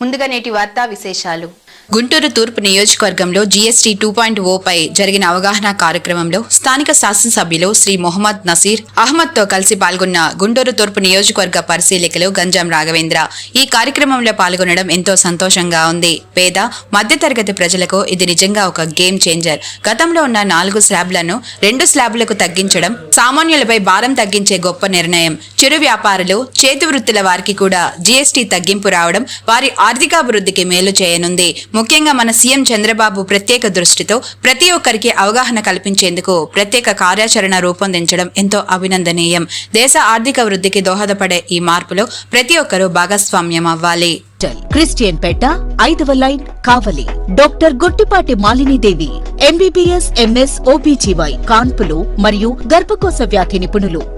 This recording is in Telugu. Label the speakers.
Speaker 1: ముందుగా నేటి వార్తా విశేషాలు.
Speaker 2: గుంటూరు తూర్పు నియోజకవర్గంలో జీఎస్టీ టూ పాయింట్ పై జరిగిన అవగాహన కార్యక్రమంలో స్థానిక శాసనసభ్యులు శ్రీ మొహమ్మద్ నసీర్ అహ్మద్తో కలిసి పాల్గొన్న గుంటూరు తూర్పు నియోజకవర్గ పరిశీలకులు గంజాం రాఘవేంద్ర. ఈ కార్యక్రమంలో పాల్గొనడం ఎంతో సంతోషంగా ఉంది. పేద మధ్యతరగతి ప్రజలకు ఇది నిజంగా ఒక గేమ్ చేంజర్. గతంలో ఉన్న నాలుగు స్లాబ్లను రెండు స్లాబ్లకు తగ్గించడం సామాన్యులపై భారం తగ్గించే గొప్ప నిర్ణయం. చిరు వ్యాపారులు చేతి వృత్తుల వారికి కూడా జీఎస్టీ తగ్గింపు రావడం వారి ఆర్థికాభివృద్ధికి మేలు చేయనుంది. ముఖ్యంగా మన సీఎం చంద్రబాబు ప్రత్యేక దృష్టితో ప్రతి ఒక్కరికి అవగాహన కల్పించేందుకు ప్రత్యేక కార్యాచరణ రూపొందించడం ఎంతో అభినందనీయం. దేశ ఆర్థిక వృద్ధికి దోహదపడే ఈ మార్పులో ప్రతి ఒక్కరూ భాగస్వామ్యం అవ్వాలి.
Speaker 3: క్రిస్టియన్ పేట ఐదవ line Kavali. Doctor Gottipati Malinidevi MBBS MS OBGY కాన్పులు మరియు గర్భకోశ వ్యాధి నిపుణులు.